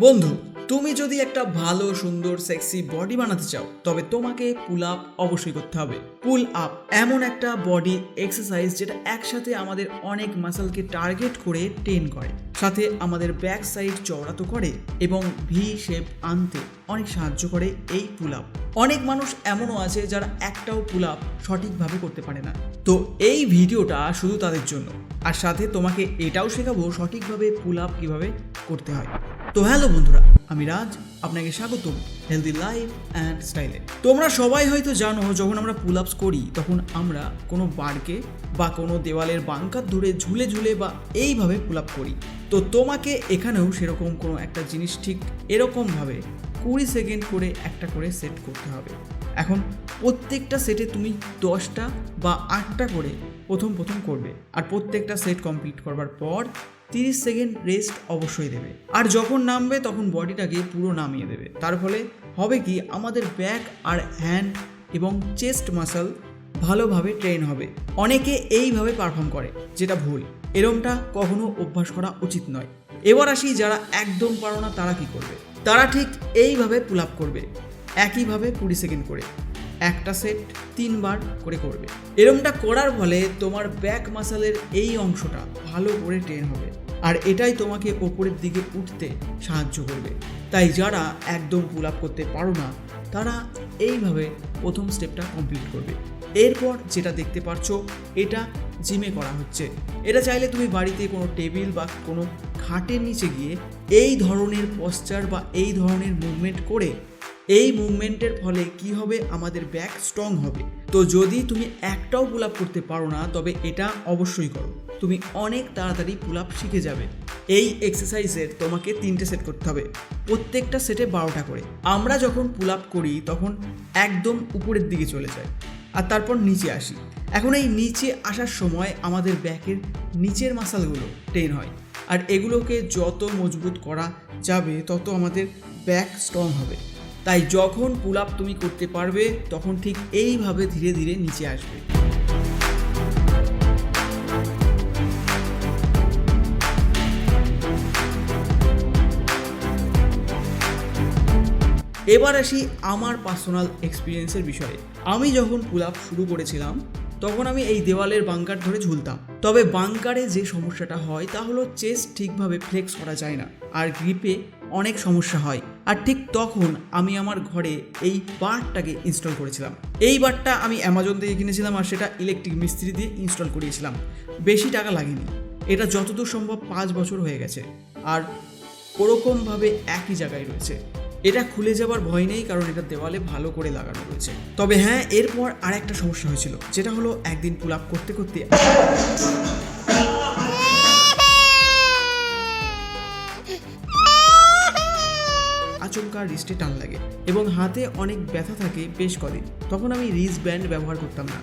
বন্ধু, তুমি যদি একটা ভালো, সুন্দর সেক্সি বডি বানাতে চাও, তবে তোমাকে পুল আপ অবশ্যই করতে হবে। পুল আপ এমন একটা বডি এক্সারসাইজ যেটা একসাথে আমাদের অনেক মাসলকে টার্গেট করে ট্রেন করে। সাথে আমাদের ব্যাক সাইড চওড়া তো করে এবং ভি শেপ আনতে অনেক সাহায্য করে এই পুল আপ অনেক মানুষ এমনও আছে যারা একটাও পুল আপ সঠিকভাবে করতে পারে না। তো এই ভিডিওটা শুধু তাদের জন্য। আর সাথে তোমাকে এটাও শেখাবো সঠিকভাবে পুল আপ কীভাবে করতে হয়। তো হ্যালো বন্ধুরা, আমি রাজ, আপনাকে স্বাগতম হেলদি লাইফ অ্যান্ড স্টাইলে তোমরা সবাই হয়তো জানো, যখন আমরা পুল আপস করি, তখন আমরা কোনো বারকে বা কোনো দেওয়ালের বাঙ্কার ধরে ঝুলে ঝুলে বা এইভাবে পুল আপ করি। তো তোমাকে এখানেও সেরকম কোনো একটা জিনিস ঠিক এরকমভাবে কুড়ি সেকেন্ড করে একটা করে সেট করতে হবে। এখন প্রত্যেকটা সেটে তুমি দশটা বা আটটা করে প্রথম প্রথম করবে। আর প্রত্যেকটা সেট কমপ্লিট করবার পর তিরিশ সেকেন্ড রেস্ট অবশ্যই দেবে। আর যখন নামবে তখন বডিটাকে পুরো নামিয়ে দেবে। তার ফলে হবে কি আমাদের ব্যাক আর হ্যান্ড এবং চেস্ট মাসল ভালোভাবে ট্রেন হবে। অনেকে এইভাবে পারফর্ম করে, যেটা ভুল। এরমটা কখনো অভ্যাস করা উচিত নয়। এবার আসি যারা একদম পারো না, তারা কি করবে? তারা ঠিক এইভাবে পুল আপ করবে, একইভাবে কুড়ি সেকেন্ড করে। একটা সেট তিনবার করে করবে। এরমটা করার ফলে তোমার ব্যাক মাসালের এই অংশটা ভালো করে ট্রেন হবে। আর এটাই তোমাকে ওপরের দিকে উঠতে সাহায্য করবে। তাই যারা একদম পুল আপ করতে পারো না, তারা এইভাবে প্রথম স্টেপটা কমপ্লিট করবে। এরপর যেটা দেখতে পারছ এটা জিমে করা হচ্ছে। এটা চাইলে তুমি বাড়িতে কোনো টেবিল বা কোনো খাটের নিচে গিয়ে এই ধরনের পশ্চার বা এই ধরনের মুভমেন্ট করে, এই মুভমেন্টের ফলে কি হবে? আমাদের ব্যাক স্ট্রং হবে। তো যদি তুমি একটাও পুল আপ করতে পারো না, তবে এটা অবশ্যই করো। তুমি অনেক তাড়াতাড়ি পুল আপ শিখে যাবে। এই এক্সারসাইজের তোমাকে তিনটে সেট করতে হবে। প্রত্যেকটা সেটে বারোটা করে। আমরা যখন পুল আপ করি, তখন একদম উপরের দিকে চলে যায় আর তারপর নিচে আসি। এখন এই নিচে আসার সময় আমাদের ব্যাকের নিচের মাসালগুলো টেন হয়। আর এগুলোকে যত মজবুত করা যাবে, তত আমাদের ব্যাক স্ট্রং হবে। তাই যখন পুল আপ তুমি করতে পারবে, তখন ঠিক এইভাবে ধীরে ধীরে নিচে আসবে। এবার আসি আমার পার্সোনাল এক্সপিরিয়েন্সের বিষয়ে। আমি যখন পুল আপ শুরু করেছিলাম, তখন আমি এই দেওয়ালের বাঙ্কার ধরে ঝুলতাম। তবে বাঙ্কারে যে সমস্যাটা হয়, তা হলো চেস্ট ঠিকভাবে ফ্লেক্স করা যায় না, আর গ্রিপে অনেক সমস্যা হয়। আর ঠিক তখন আমি আমার ঘরে এই বারটাকে ইনস্টল করেছিলাম। এই বারটা আমি অ্যামাজন থেকে কিনেছিলাম, আর সেটা ইলেকট্রিক মিস্ত্রি দিয়ে ইনস্টল করিয়েছিলাম। বেশি টাকা লাগেনি। এটা যতদূর সম্ভব পাঁচ বছর হয়ে গেছে। আর ওরকমভাবে একই জায়গায় রয়েছে। এটা খুলে যাবার ভয় নেই, কারণ এটা দেওয়ালে ভালো করে লাগানো রয়েছে তবে হ্যাঁ এরপর আর একটা সমস্যা হয়েছিল, যেটা হলো একদিন পুল আপ করতে করতে আচমকা রিস্টে টান লাগে, এবং হাতে অনেক ব্যথা থাকে বেশ কদিন। তখন আমি রিস্ট ব্যান্ড ব্যবহার করতাম না।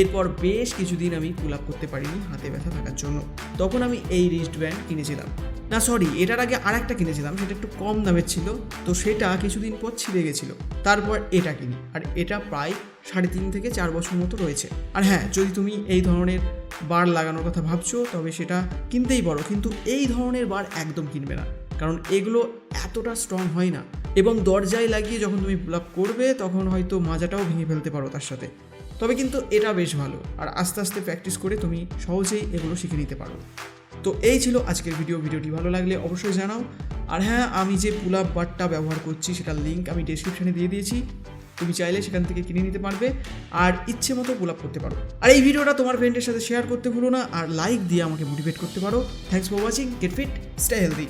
এরপর বেশ কিছুদিন আমি পুল আপ করতে পারিনি, হাতে ব্যথা থাকার জন্য। তখন আমি এই রিস্ট ব্যান্ড কিনেছিলাম। না সরি এটার আগে আর একটা কিনেছিলাম, সেটা একটু কম দামের ছিল, তো সেটা কিছুদিন পর ছিঁড়ে গেছিল। তারপর এটা কিনি, আর এটা প্রায় সাড়ে তিন থেকে চার বছর মতো রয়েছে। আর হ্যাঁ যদি তুমি এই ধরনের বার লাগানোর কথা ভাবছ, তবে সেটা কিনতেই পারো, কিন্তু এই ধরনের বার একদম কিনবে না, কারণ এগুলো এতটা স্ট্রং হয় না। এবং দরজায় লাগিয়ে যখন তুমি ব্লক করবে, তখন হয়তো মাজাটাও ভেঙে ফেলতে পারো তার সাথে। তবে কিন্তু এটা বেশ ভালো। আর আস্তে আস্তে প্র্যাকটিস করে তুমি সহজেই এগুলো শিখে নিতে পারো। তো এই ছিল আজকের ভিডিও ভিডিওটি ভালো লাগলে অবশ্যই জানাও। আর হ্যাঁ আমি যে পুল আপ বারটা ব্যবহার করছি সেটার লিঙ্ক আমি ডেসক্রিপশনে দিয়ে দিয়েছি। তুমি চাইলে সেখান থেকে কিনে নিতে পারবে। আর ইচ্ছে মতো পুল আপ করতে পারো। আর এই ভিডিওটা তোমার ফ্রেন্ডের সাথে শেয়ার করতে ভুলো না। আর লাইক দিয়ে আমাকে মোটিভেট করতে পারো। Thanks for watching get fit stay healthy